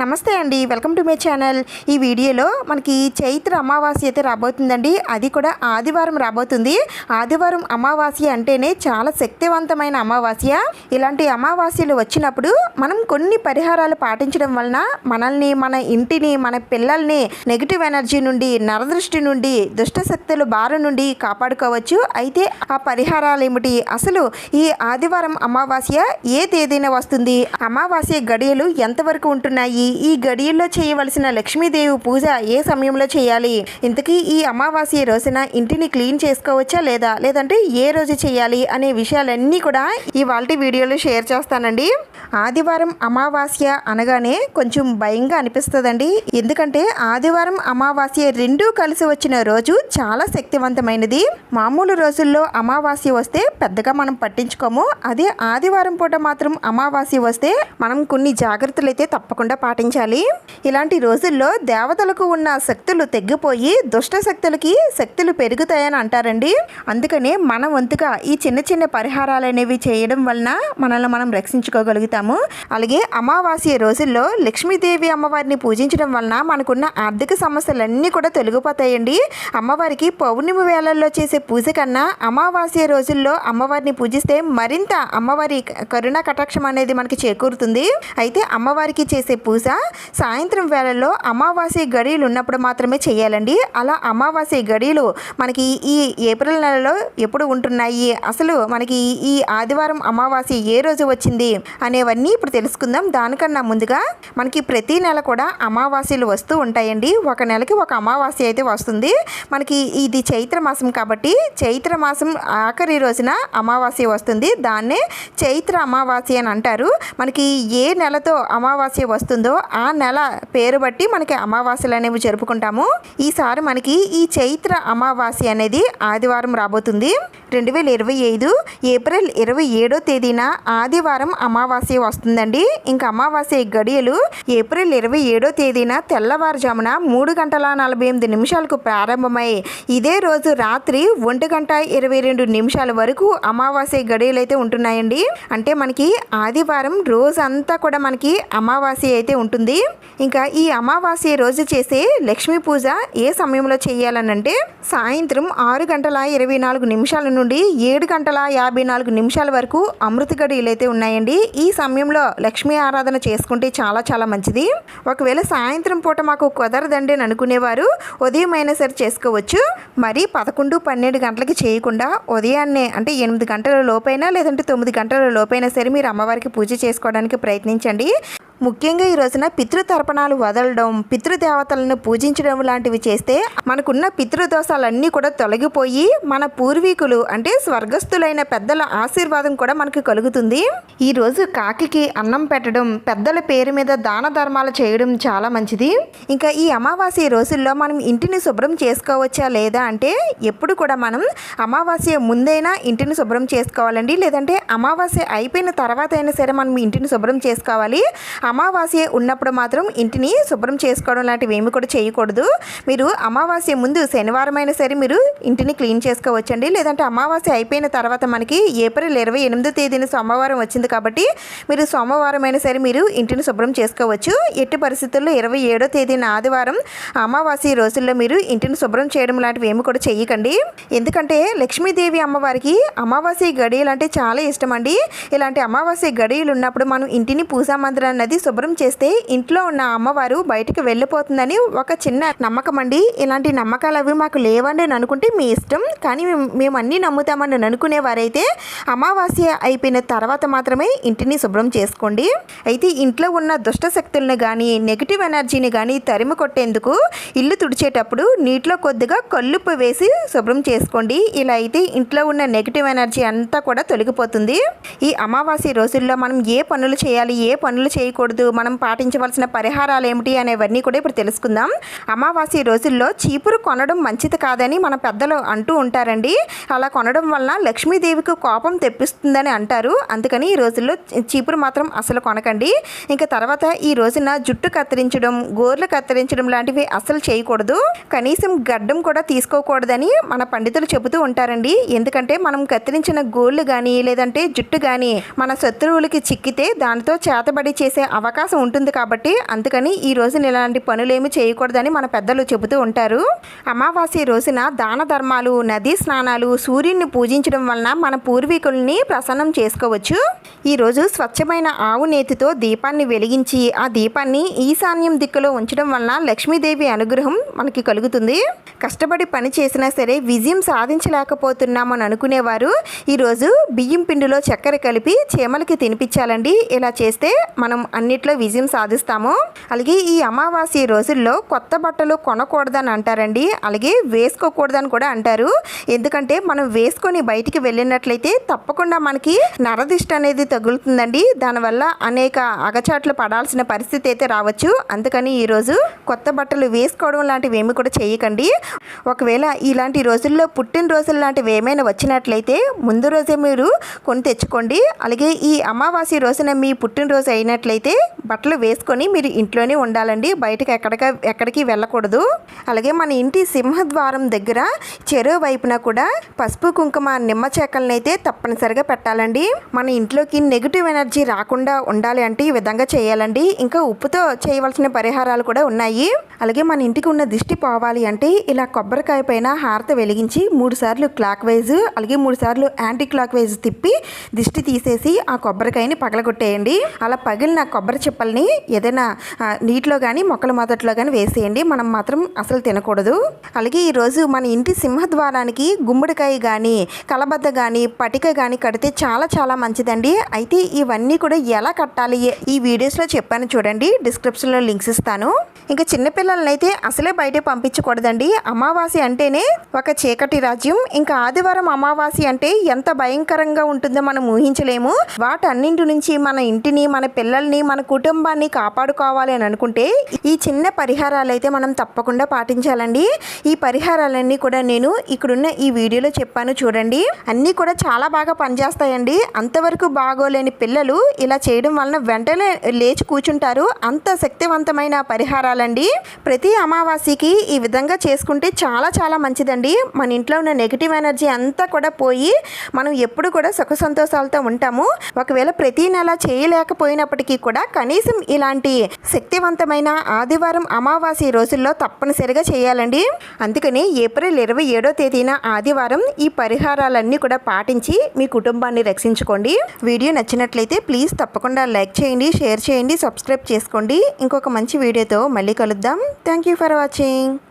నమస్తే అండి welcome to my channel. ఈ వీడియోలో మనకి చైత్ర అమావాస్య అయితే రాబోతుందండి. అది కూడా ఆదివారం రాబోతుంది. ఆదివారం అమావాస్య అంటేనే చాలా శక్తివంతమైన అమావాస్య. ఇలాంటి అమావాస్యలు వచ్చినప్పుడు మనం కొన్ని పరిహారాలు పాటించడం వలన మనల్ని మన ఇంటిని మన పిల్లల్ని నెగిటివ్ ఎనర్జీ నుండి నరదృష్టి నుండి దుష్టశక్తుల బారి నుండి కాపాడుకోవచ్చు. అయితే ఆ పరిహారాలు ఏమిటి? అసలు ఈ ఆదివారం అమావాస్య ఏ తేదీన వస్తుంది? అమావాస్య గడియలు ఎంతవరకు ఉంటున్నాయి? ఈ గడియల్లో చేయవలసిన లక్ష్మీదేవి పూజ ఏ సమయంలో చేయాలి? ఇంతకీ ఈ అమావాస్య రోజున ఇంటిని క్లీన్ చేసుకోవచ్చా లేదా? లేదంటే ఏ రోజు చేయాలి అనే విషయాలన్నీ కూడా ఇవాళ వీడియోలో షేర్ చేస్తానండి. ఆదివారం అమావాస్య అనగానే కొంచెం భయంగా అనిపిస్తుందండి. ఎందుకంటే ఆదివారం అమావాస్య రెండూ కలిసి వచ్చిన రోజు చాలా శక్తివంతమైనది. మామూలు రోజుల్లో అమావాస్య వస్తే పెద్దగా మనం పట్టించుకోము. అదే ఆదివారం పూట మాత్రం అమావాస్య వస్తే మనం కొన్ని జాగ్రత్తలు అయితే తప్పకుండా పాటించాలి. ఇలాంటి రోజుల్లో దేవతలకు ఉన్న శక్తులు తెగ్గిపోయి దుష్ట శక్తులకి శక్తులు పెరుగుతాయని అంటారండి. అందుకనే మన వంతుగా ఈ చిన్న చిన్న పరిహారాలు అనేవి చేయడం వలన మనల్ని మనం రక్షించుకోగలుగుతాము. అలాగే అమావాస్య రోజుల్లో లక్ష్మీదేవి అమ్మవారిని పూజించడం వలన మనకున్న ఆర్థిక సమస్యలన్నీ కూడా తొలగిపోతాయండి. అమ్మవారికి పౌర్ణమి వేళల్లో చేసే పూజ కన్నా అమావాస్య రోజుల్లో అమ్మవారిని పూజిస్తే మరింత అమ్మవారి కరుణ కటాక్షం అనేది మనకి చేకూరుతుంది. అయితే అమ్మవారికి చేసే పూజ సాయంత్రం వేళల్లో అమావాస్య గడియలు ఉన్నప్పుడు మాత్రమే చేయాలండి. అలా అమావాస్య గడియలు మనకి ఈ ఏప్రిల్ నెలలో ఎప్పుడు ఉంటున్నాయి? అసలు మనకి ఈ ఆదివారం అమావాస్య ఏ రోజు వచ్చింది? అనేవన్నీ ఇప్పుడు తెలుసుకుందాం. దానికన్నా ముందుగా మనకి ప్రతి నెల కూడా అమావాస్యలు వస్తూ ఉంటాయండి. ఒక నెలకి ఒక అమావాస్య అయితే వస్తుంది. మనకి ఇది చైత్ర మాసం కాబట్టి చైత్ర మాసం ఆఖరి రోజున అమావాస్య వస్తుంది. దాన్నే చైత్ర అమావాస్య అని అంటారు. మనకి ఏ నెలతో అమావాస్య వస్తుందో ఆ నెల పేరు బట్టి మనకి అమావాస్యలు అనేవి జరుపుకుంటాము. ఈసారి మనకి ఈ చైత్ర అమావాస్య అనేది ఆదివారం రాబోతుంది. రెండు వేల ఇరవై ఐదు ఏప్రిల్ ఇరవై ఏడో తేదీన ఆదివారం అమావాస్య వస్తుందండి. ఇంకా అమావాస్య గడియలు ఏప్రిల్ ఇరవై ఏడో తేదీన తెల్లవారుజామున మూడు గంటల నలభై ఎనిమిది నిమిషాలకు ప్రారంభమై ఇదే రోజు రాత్రి ఒంటి గంట ఇరవై రెండు నిమిషాల వరకు అమావాస్య గడియలు అయితే ఉంటున్నాయండి. అంటే మనకి ఆదివారం రోజంతా కూడా మనకి అమావాస్య అయితే ఉంటుంది. ఇంకా ఈ అమావాస్య రోజు చేసే లక్ష్మీ పూజ ఏ సమయంలో చేయాలనంటే సాయంత్రం ఆరు గంటల ఇరవై నాలుగు నిమిషాల నుండి ఏడు గంటల యాభై నాలుగు నిమిషాల వరకు అమృత గడియలు అయితే ఉన్నాయండి. ఈ సమయంలో లక్ష్మీ ఆరాధన చేసుకుంటే చాలా చాలా మంచిది. ఒకవేళ సాయంత్రం పూట మాకు కుదరదండి అని అనుకునేవారు ఉదయం అయినా సరే చేసుకోవచ్చు. మరి పదకొండు పన్నెండు గంటలకి చేయకుండా ఉదయాన్నే అంటే ఎనిమిది గంటల లోపైనా లేదంటే తొమ్మిది గంటల లోపైనా సరే మీరు అమ్మవారికి పూజ చేసుకోవడానికి ప్రయత్నించండి. ముఖ్యంగా ఈ రోజున పితృతర్పణాలు వదలడం పితృదేవతలను పూజించడం లాంటివి చేస్తే మనకున్న పితృదోషాలన్నీ కూడా తొలగిపోయి మన పూర్వీకులు అంటే స్వర్గస్థులైన పెద్దల ఆశీర్వాదం కూడా మనకు కలుగుతుంది. ఈ రోజు కాకి అన్నం పెట్టడం పెద్దల పేరు మీద దాన ధర్మాలు చేయడం చాలా మంచిది. ఇంకా ఈ అమావాస్య రోజుల్లో మనం ఇంటిని శుభ్రం చేసుకోవచ్చా లేదా అంటే ఎప్పుడు కూడా మనం అమావాస్య ముందైనా ఇంటిని శుభ్రం చేసుకోవాలండి. లేదంటే అమావాస్య అయిపోయిన తర్వాత అయినా సరే మనం ఇంటిని శుభ్రం చేసుకోవాలి. అమావాస్య ఉన్నప్పుడు మాత్రం ఇంటిని శుభ్రం చేసుకోవడం లాంటివి ఏమి కూడా చేయకూడదు. మీరు అమావాస్య ముందు శనివారం అయినా సరే మీరు ఇంటిని క్లీన్ చేసుకోవచ్చండి. లేదంటే అమావాస్య అయిపోయిన తర్వాత మనకి ఏప్రిల్ ఇరవై ఎనిమిదో తేదీన సోమవారం వచ్చింది కాబట్టి మీరు సోమవారం అయినా సరే మీరు ఇంటిని శుభ్రం చేసుకోవచ్చు. ఎట్టి పరిస్థితుల్లో ఇరవై ఏడో తేదీన ఆదివారం అమావాస్య రోజుల్లో మీరు ఇంటిని శుభ్రం చేయడం లాంటివి ఏమి కూడా చేయకండి. ఎందుకంటే లక్ష్మీదేవి అమ్మవారికి అమావాస్య గడియలు అంటే చాలా ఇష్టం అండి. ఇలాంటి అమావాస్య గడియలు ఉన్నప్పుడు మనం ఇంటిని పూజా మందిరం అనేది శుభ్రం చేస్తే ఇంట్లో ఉన్న అమ్మవారు బయటకు వెళ్ళిపోతుందని ఒక చిన్న నమ్మకం అండి. ఇలాంటి నమ్మకాలు అవి మాకు లేవండి అని అనుకుంటే మీ ఇష్టం. కానీ మేము మేము అన్నీ నమ్ముతామని అనుకునేవారైతే అమావాస్య అయిపోయిన తర్వాత మాత్రమే ఇంటిని శుభ్రం చేసుకోండి. అయితే ఇంట్లో ఉన్న దుష్ట శక్తులను కానీ నెగిటివ్ ఎనర్జీని కానీ తరిమి కొట్టేందుకు ఇల్లు తుడిచేటప్పుడు నీటిలో కొద్దిగా కల్లుప్పు వేసి శుభ్రం చేసుకోండి. ఇలా అయితే ఇంట్లో ఉన్న నెగిటివ్ ఎనర్జీ అంతా కూడా తొలగిపోతుంది. ఈ అమావాస్య రోజుల్లో మనం ఏ పనులు చేయాలి ఏ పనులు చేయకూడదు మనం పాటించవలసిన పరిహారాలు ఏమిటి అనేవన్నీ కూడా ఇప్పుడు తెలుసుకుందాం. అమావాస్య రోజుల్లో చీపురు కొనడం మంచిది కాదని మన పెద్దలు అంటూ ఉంటారండి. అలా కొనడం వలన లక్ష్మీదేవికి కోపం తెప్పిస్తుందని అంటారు. అందుకని ఈ రోజుల్లో చీపురు మాత్రం అసలు కొనకండి. ఇంకా తర్వాత ఈ రోజున జుట్టు కత్తిరించడం గోర్లు కత్తిరించడం లాంటివి అసలు చేయకూడదు. కనీసం గడ్డం కూడా తీసుకోకూడదని మన పండితులు చెబుతూ ఉంటారండి. ఎందుకంటే మనం కత్తిరించిన గోళ్ళు కానీ లేదంటే జుట్టు కానీ మన శత్రువులకి చిక్కితే దానితో చేతబడి చేసే అవకాశం ఉంటుంది కాబట్టి అందుకని ఈ రోజున ఇలాంటి పనులేమి చేయకూడదని మన పెద్దలు చెబుతూ ఉంటారు. అమావాస్య రోజున దాన ధర్మాలు నదీ స్నానాలు సూర్యుడిని పూజించడం వలన మన పూర్వీకుల్ని ప్రసన్నం చేసుకోవచ్చు. ఈరోజు స్వచ్ఛమైన ఆవు నేతితో దీపాన్ని వెలిగించి ఆ దీపాన్ని ఈశాన్యం దిక్కులో ఉంచడం వలన లక్ష్మీదేవి అనుగ్రహం మనకి కలుగుతుంది. కష్టపడి పని చేసినా సరే విజయం సాధించలేకపోతున్నామని అనుకునేవారు. ఈరోజు బియ్యం పిండిలో చక్కెర కలిపి చీమలకి తినిపించాలండి. ఇలా చేస్తే మనం అన్నిట్లో విజయం సాధిస్తాము. అలాగే ఈ అమావాస్య రోజుల్లో కొత్త బట్టలు కొనకూడదని అంటారండి. అలాగే వేసుకోకూడదని కూడా అంటారు. ఎందుకంటే మనం వేసుకొని బయటికి వెళ్ళినట్లయితే తప్పకుండా మనకి నరదిష్ట అనేది తగులుతుందండి. దానివల్ల అనేక అగచాట్లు పడాల్సిన పరిస్థితి అయితే రావచ్చు. అందుకని ఈరోజు కొత్త బట్టలు వేసుకోవడం లాంటివి ఏమి కూడా చేయకండి. ఒకవేళ ఇలాంటి రోజుల్లో పుట్టినరోజులు లాంటివి ఏమైనా వచ్చినట్లయితే ముందు రోజే మీరు కొని తెచ్చుకోండి. అలాగే ఈ అమావాస్య రోజున మీ పుట్టినరోజు అయినట్లయితే బట్టలు వేసుకొని మీరు ఇంట్లోనే ఉండాలండి. బయటకు ఎక్కడికి ఎక్కడికి వెళ్ళకూడదు. అలాగే మన ఇంటి సింహద్వారం దగ్గర చెరువు వైపున కూడా పసుపు కుంకుమ నిమ్మ చెక్కలను అయితే తప్పనిసరిగా పెట్టాలండి. మన ఇంట్లోకి నెగిటివ్ ఎనర్జీ రాకుండా ఉండాలి అంటే ఈ విధంగా చేయాలండి. ఇంకా ఉప్పుతో చేయవలసిన పరిహారాలు కూడా ఉన్నాయి. అలాగే మన ఇంటికి ఉన్న దిష్టి పోవాలి అంటే ఇలా కొబ్బరికాయ పైన హారత వెలిగించి మూడు సార్లు క్లాక్ వైజ్ అలాగే మూడు సార్లు యాంటీ క్లాక్ వైజ్ తిప్పి దిష్టి తీసేసి ఆ కొబ్బరికాయని పగలగొట్టేయండి. అలా పగిలిన కొబ్బరి కొబ్బరి చిప్పల్ని ఏదైనా నీటిలో కానీ మొక్కల మొదట్లో కానీ వేసేయండి. మనం మాత్రం అసలు తినకూడదు. అలాగే ఈరోజు మన ఇంటి సింహద్వారానికి గుమ్మడికాయ కానీ కలబద్ద కానీ పటిక కానీ కడితే చాలా చాలా మంచిదండి. అయితే ఇవన్నీ కూడా ఎలా కట్టాలి? ఈ వీడియోస్లో చెప్పాను చూడండి. డిస్క్రిప్షన్లో లింక్స్ ఇస్తాను. ఇంకా చిన్నపిల్లలని అయితే అసలే బయట పంపించకూడదండి. అమావాస్య అంటేనే ఒక చీకటి రాజ్యం. ఇంకా ఆదివారం అమావాస్య అంటే ఎంత భయంకరంగా ఉంటుందో మనం ఊహించలేము. వాటన్నింటి నుంచి మన ఇంటిని మన పిల్లల్ని మన కుటుంబాన్ని కాపాడుకోవాలి అని అనుకుంటే ఈ చిన్న పరిహారాలు అయితే మనం తప్పకుండా పాటించాలండి. ఈ పరిహారాలన్నీ కూడా నేను ఇక్కడున్న ఈ వీడియోలో చెప్పాను చూడండి. అన్నీ కూడా చాలా బాగా పనిచేస్తాయండి. అంతవరకు బాగోలేని పిల్లలు ఇలా చేయడం వలన వెంటనే లేచి కూర్చుంటారు. అంత శక్తివంతమైన పరిహారాలండి. ప్రతి అమావాస్యకి ఈ విధంగా చేసుకుంటే చాలా చాలా మంచిదండి. మన ఇంట్లో ఉన్న నెగిటివ్ ఎనర్జీ అంతా కూడా పోయి మనం ఎప్పుడు కూడా సుఖ సంతోషాలతో ఉంటాము. ఒకవేళ ప్రతి నెల చేయలేకపోయినప్పటికీ కూడా కూడా కనీసం ఇలాంటి శక్తివంతమైన ఆదివారం అమావాస్య రోజుల్లో తప్పనిసరిగా చేయాలండి. అందుకని ఏప్రిల్ ఇరవై ఏడో తేదీన ఆదివారం ఈ పరిహారాలన్నీ కూడా పాటించి మీ కుటుంబాన్ని రక్షించుకోండి. వీడియో నచ్చినట్లయితే ప్లీజ్ తప్పకుండా లైక్ చేయండి షేర్ చేయండి సబ్స్క్రైబ్ చేసుకోండి. ఇంకొక మంచి వీడియోతో మళ్ళీ కలుద్దాం. Thank you for watching.